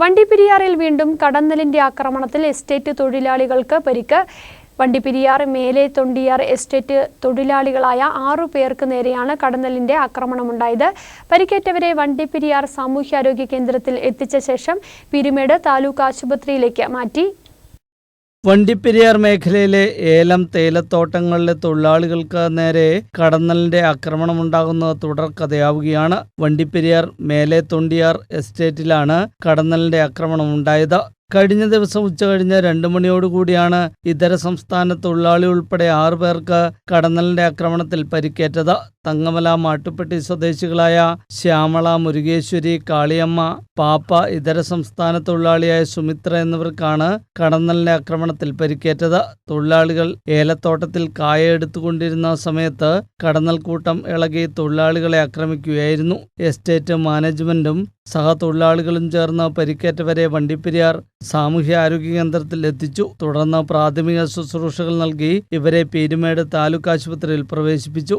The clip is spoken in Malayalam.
വണ്ടിപ്പെരിയാറിൽ വീണ്ടും കടന്നലിന്റെ ആക്രമണത്തിൽ എസ്റ്റേറ്റ് തൊഴിലാളികൾക്ക് പരിക്ക്. വണ്ടിപ്പെരിയാർ മേലെ തൊണ്ടിയാർ എസ്റ്റേറ്റ് തൊഴിലാളികളായ ആറു പേർക്ക് നേരെയാണ് കടന്നലിന്റെ ആക്രമണമുണ്ടായത്. പരിക്കേറ്റവരെ വണ്ടിപ്പെരിയാർ സാമൂഹ്യാരോഗ്യ കേന്ദ്രത്തിൽ എത്തിച്ച ശേഷം പിരിമേട് താലൂക്ക് ആശുപത്രിയിലേക്ക് മാറ്റി. വണ്ടിപ്പെരിയാർ മേഖലയിലെ ഏലം തേയിലത്തോട്ടങ്ങളിലെ തൊഴിലാളികൾക്ക് നേരെ കടന്നലിന്റെ ആക്രമണമുണ്ടാകുന്നത് തുടർക്കഥയാവുകയാണ് വണ്ടിപ്പെരിയാർ മേലെ തൊണ്ടിയാർ എസ്റ്റേറ്റിലാണ് കടന്നലിന്റെ ആക്രമണം ഉണ്ടായത് കഴിഞ്ഞ ദിവസം ഉച്ചകഴിഞ്ഞ് രണ്ടു മണിയോടുകൂടിയാണ് ഇതര സംസ്ഥാന തൊഴിലാളി ഉൾപ്പെടെ ആറു പേർക്ക് കടന്നലിന്റെ ആക്രമണത്തിൽ പരിക്കേറ്റത്. തങ്ങമല മാട്ടുപ്പെട്ടി സ്വദേശികളായ ശ്യാമള മുരുകേശ്വരി കാളിയമ്മ പാപ്പ ഇതര സംസ്ഥാന തൊഴിലാളിയായ സുമിത്ര എന്നിവർക്കാണ് കടന്നലിന്റെ ആക്രമണത്തിൽ പരിക്കേറ്റത്. തൊഴിലാളികൾ ഏലത്തോട്ടത്തിൽ കായ എടുത്തുകൊണ്ടിരുന്ന സമയത്ത് കടന്നൽ കൂട്ടം ഇളകി തൊഴിലാളികളെ ആക്രമിക്കുകയായിരുന്നു. എസ്റ്റേറ്റ് മാനേജ്മെന്റും സഹതൊഴിലാളികളും ചേർന്ന് പരിക്കേറ്റവരെ വണ്ടിപ്പെരിയാർ സാമൂഹ്യ ആരോഗ്യ കേന്ദ്രത്തിൽ എത്തിച്ചു. തുടർന്ന് പ്രാഥമിക ശുശ്രൂഷകൾ നൽകി ഇവരെ പീരുമേട് താലൂക്ക് ആശുപത്രിയിൽ പ്രവേശിപ്പിച്ചു.